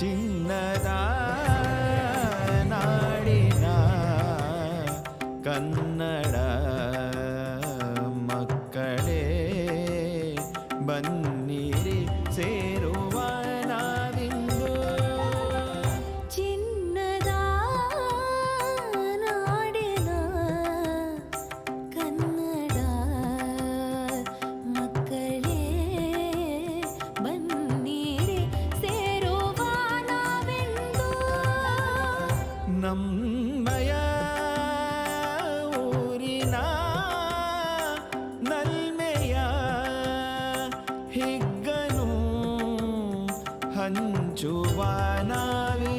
ಚಿನ್ನದ ನಾಡಿನ ಕನ್ನಡ ನಮ್ಮಯ ಊರಿನ ನಲ್ಮೆಯ ಹಿಗ್ಗನು ಹಂಚುವ ನಾವಿ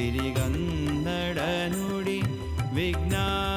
ಸಿರಿಗನ್ನಡ ನುಡಿ ವಿಜ್ಞಾನ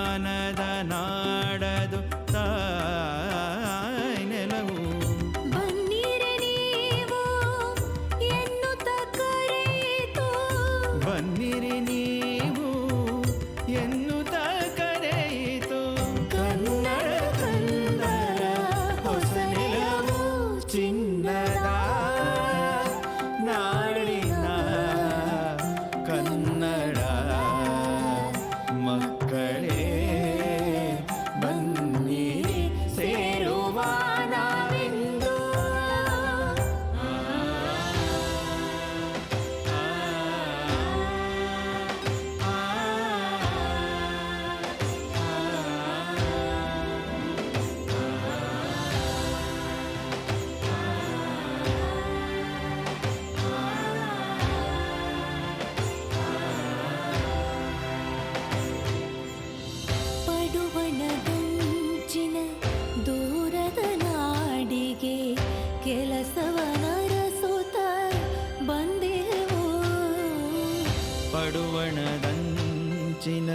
ಪಡುವಣದಂಚಿನ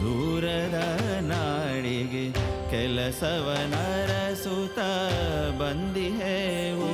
ದೂರದ ನಾಡಿಗೆ ಕೆಲಸವನರಸುತ ಬಂದಿಹೇವು.